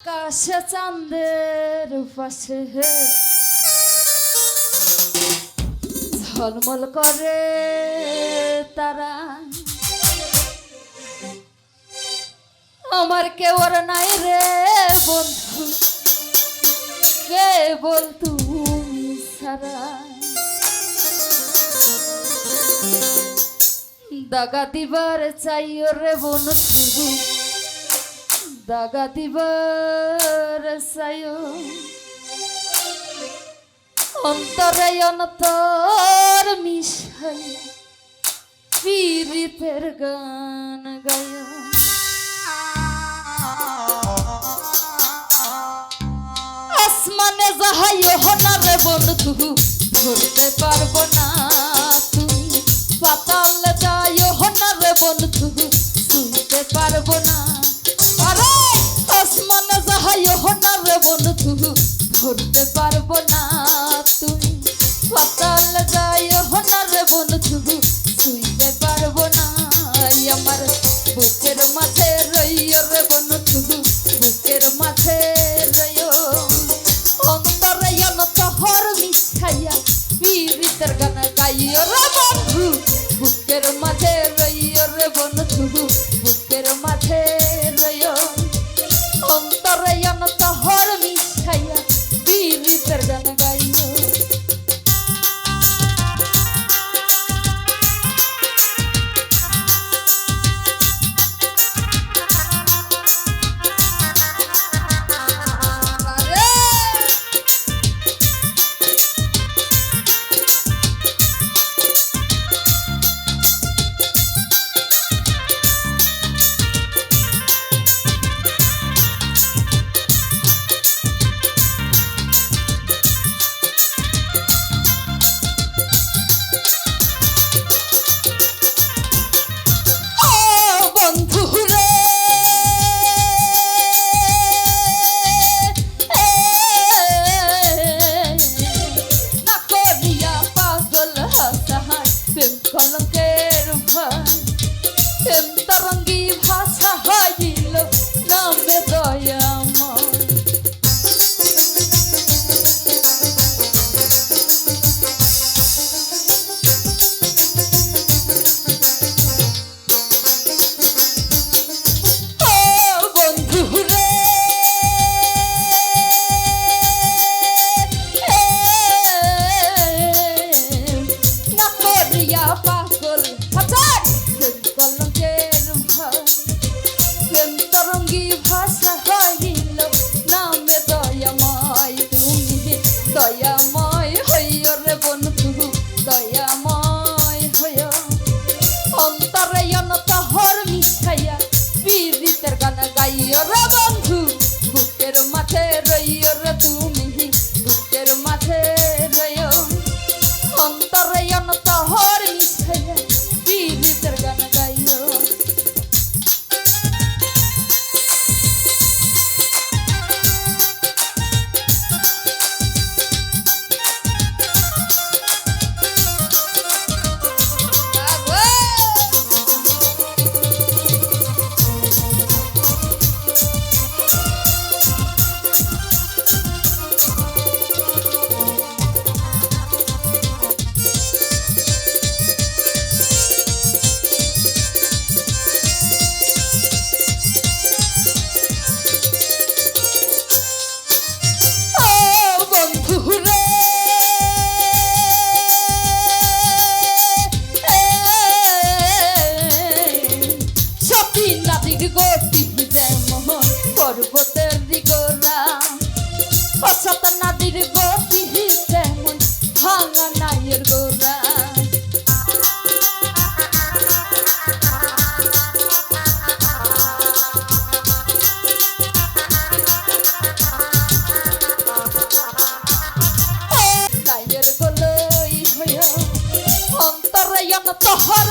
আকাশে চাঁদের পাশে। ঝলমল করে তারা। আমার কেউ আর নাই রে বন্ধু। কে বল তুমি সারা দাগা দিবার চাইও রে বন্ধু। দাগা দিবার চাইও অন্তরে অন্তর মিশাই পীড়িতের গান গায় আসমানে যাহাইও হনারে বন্ধু, ধরতে পারব না তুমি। পাতালে যাইও হনারে বন্ধু, শুনতে পারব না। বন্ধু ধরতে পারব না তুমি। পাতালে যাইও হনারে বন্ধু শুনতে পারব না। আমার বুকের মাঝে রইয় রে বন্ধু বুকের মাঝে রইয় অন্তরে অন্তহর মিশাইয়া পীড়িতের গান গাইয় রে বন্ধু, বুকের মাঝে গতি মোহন পর্বতের দিগরা অসত নাদির গতি তেমন ভাঙা নাইয়ের গোরা অন্তরায়ণ তহর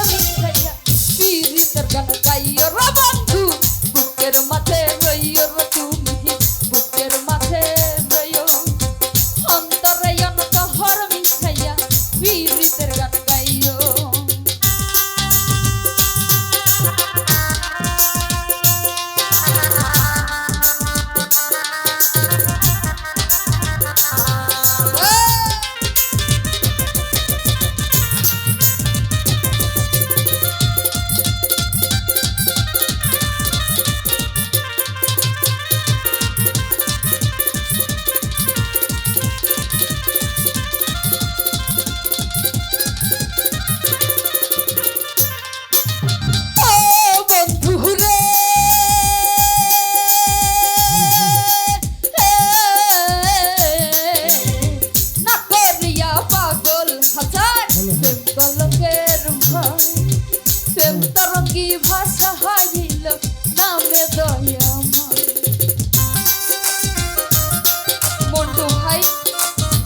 ভাই।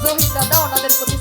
জহির দাদা ওনাদের প্রতি